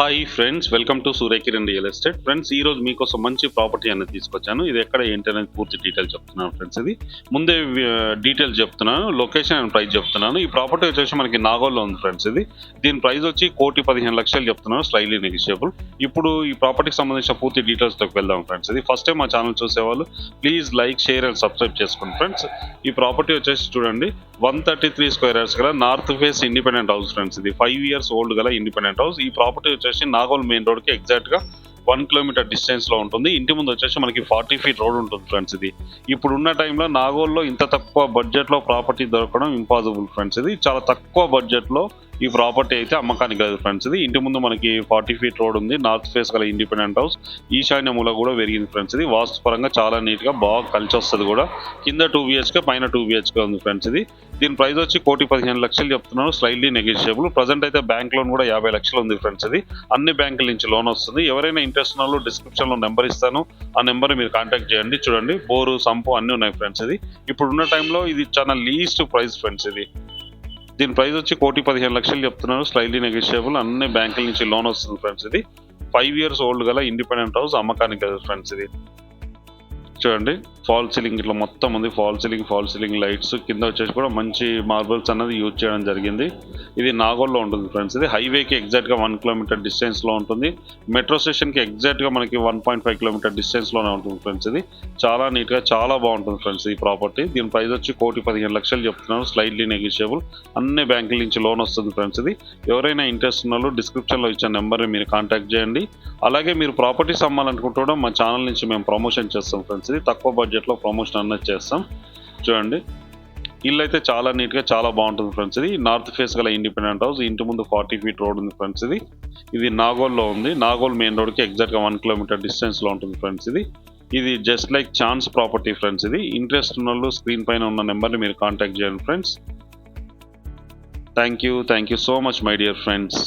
Hi friends welcome to Suryakiran real estate. Friends ఈ రోజు మీకోసం మంచి ప్రాపర్టీ అనేది తీసుకొచ్చాను. ఇది ఎక్కడ ఏంటి అనేది పూర్తి డీటెయిల్ చెప్తున్నాను ఫ్రెండ్స్ ఇది. ముందే డీటెయిల్స్ చెప్తున్నాను లొకేషన్ అండ్ ప్రైస్ చెప్తున్నాను. ఈ ప్రాపర్టీ వచ్చేసి మనకి నాగోల్లో ఉంది ఫ్రెండ్స్ ఇది. దీని ప్రైస్ వచ్చి కోటి పదిహేను లక్షలు చెప్తున్నాను స్లైలీ నెగిషియబుల్. ఇప్పుడు ఈ ప్రాపర్టీకి సంబంధించిన పూర్తి డీటెయిల్స్లోకి వెళ్దాం ఫ్రెండ్స్ ఇది. ఫస్ట్ టైం మా ఛానల్ చూసేవాళ్ళు please like share and subscribe చేసుకోండి ఫ్రెండ్స్. ఈ ప్రాపర్టీ వచ్చేసి చూడండి one thirty three square yards గల north face independent house friends ఇది ఫైవ్ ఇయర్స్ ఓల్డ్ గల ఇండిపెండెంట్ హౌస్ ఈ ప్రాపర్టీ వచ్చేసి నాగోల్ మెయిన్ రోడ్కి ఎగ్జాక్ట్గా వన్ కిలోమీటర్ డిస్టెన్స్లో ఉంటుంది. ఇంటి ముందు వచ్చేసి మనకి ఫార్టీ ఫీట్ రోడ్ ఉంటుంది ఫ్రెండ్స్ ఇది ఇప్పుడు ఉన్న టైంలో నాగోల్లో ఇంత తక్కువ బడ్జెట్లో ప్రాపర్టీ దొరకడం ఇంపాసిబుల్ ఫ్రెండ్స్ ఇది చాలా తక్కువ బడ్జెట్లో ఈ ప్రాపర్టీ అయితే అమ్మకానికి లేదు ఫ్రెండ్స్ ఇది. ఇంటి ముందు మనకి ఫార్టీ ఫీట్ రోడ్ ఉంది. నార్త్ ఫేస్ గల ఇండిపెండెంట్ హౌస్. ఈశాన్య మూల కూడా పెరిగింది ఫ్రెండ్స్ ఇది. వాస్తు పరంగా చాలా నీట్గా బాగా కలిసి వస్తుంది కూడా. కింద టూ బిహెచ్కే పైన టూ బిహెచ్కే ఉంది ఫ్రెండ్స్ ఇది. దీని ప్రైస్ వచ్చి కోటి పదిహేను లక్షలు చెప్తున్నాను. స్లైడ్లీ నెగిషియబుల్ ప్రజెంట్ అయితే బ్యాంక్ లోన్ కూడా యాభై లక్షలు ఉంది ఫ్రెండ్స్ ఇది. అన్ని బ్యాంకుల నుంచి లోన్ వస్తుంది. ఎవరైనా ఇంట్రెస్ట్ ఉన్న వాళ్ళు డిస్క్రిప్షన్లో నెంబర్ ఇస్తాను. ఆ నెంబర్ మీరు కాంటాక్ట్ చేయండి. చూడండి. బోరు సంపు అన్ని ఉన్నాయి ఫ్రెండ్స్ ఇది. ఇప్పుడున్న టైంలో ఇది చాలా లీస్ట్ ప్రైస్ ఫ్రెండ్స్ ఇది. దీని ప్రైస్ వచ్చి కోటి పదిహేను లక్షలు చెప్తున్నారు. Slightly negotiable. అన్ని బ్యాంకుల నుంచి లోన్ వస్తుంది ఫ్రెండ్స్ ఇది. ఫైవ్ ఇయర్స్ ఓల్డ్ గల ఇండిపెండెంట్ హౌస్ అమ్మకానికి ఫ్రెండ్స్ ఇది. చూడండి ఫాల్ సీలింగ్ ఇట్లా మొత్తం ఉంది. Fall ceiling fall ceiling lights కింద వచ్చేసి కూడా మంచి మార్బల్స్ అన్నది యూజ్ చేయడం జరిగింది. ఇది నాగోల్లో ఉంటుంది ఫ్రెండ్స్ ఇది హైవేకి ఎగ్జాక్ట్గా వన్ కిలోమీటర్ డిస్టెన్స్లో ఉంటుంది. మెట్రో స్టేషన్కి ఎగ్జాక్ట్గా మనకి వన్ పాయింట్ ఫైవ్ కిలోమీటర్ డిస్టెన్స్లోనే ఉంటుంది ఫ్రెండ్స్ ఇది. చాలా నీట్గా చాలా బాగుంటుంది ఫ్రెండ్స్ ఈ ప్రాపర్టీ దీని ప్రైస్ వచ్చి కోటి పదిహేను లక్షలు చెప్తున్నారు. స్లైడ్లీ నెగిషియబుల్ అన్ని బ్యాంకుల నుంచి లోన్ వస్తుంది ఫ్రెండ్స్ ఇది. ఎవరైనా ఇంట్రెస్ట్ ఉన్న వాళ్ళు డిస్క్రిప్షన్లో ఇచ్చిన నెంబర్ని మీరు కాంటాక్ట్ చేయండి. అలాగే మీరు ప్రాపర్టీస్ అమ్మాలనుకుంటూ మా ఛానల్ నుంచి మేము ప్రమోషన్ చేస్తాం ఫ్రెండ్స్ ఇది తక్కువ బడ్జెట్లో ప్రమోషన్ అన్నది చేస్తాం. చూడండి. ఇల్లు అయితే చాలా నీట్గా చాలా బాగుంటుంది ఫ్రెండ్స్ ఇది. నార్త్ ఫేస్ గల ఇండిపెండెంట్ హౌస్ ఇంటి ముందు ఫార్టీ ఫీట్ రోడ్ ఉంది ఫ్రెండ్స్ ఇది. ఇది నాగోల్లో ఉంది. నాగోల్ మెయిన్ రోడ్కి ఎగ్జాక్ట్గా వన్ కిలోమీటర్ డిస్టెన్స్లో ఉంటుంది ఫ్రెండ్స్ ఇది. ఇది just like chance property friends ఇది. ఇంట్రెస్ట్ ఉన్న వాళ్ళు స్క్రీన్ పైన ఉన్న నెంబర్ని మీరు కాంటాక్ట్ చేయండి friends thank you thank you so much my dear friends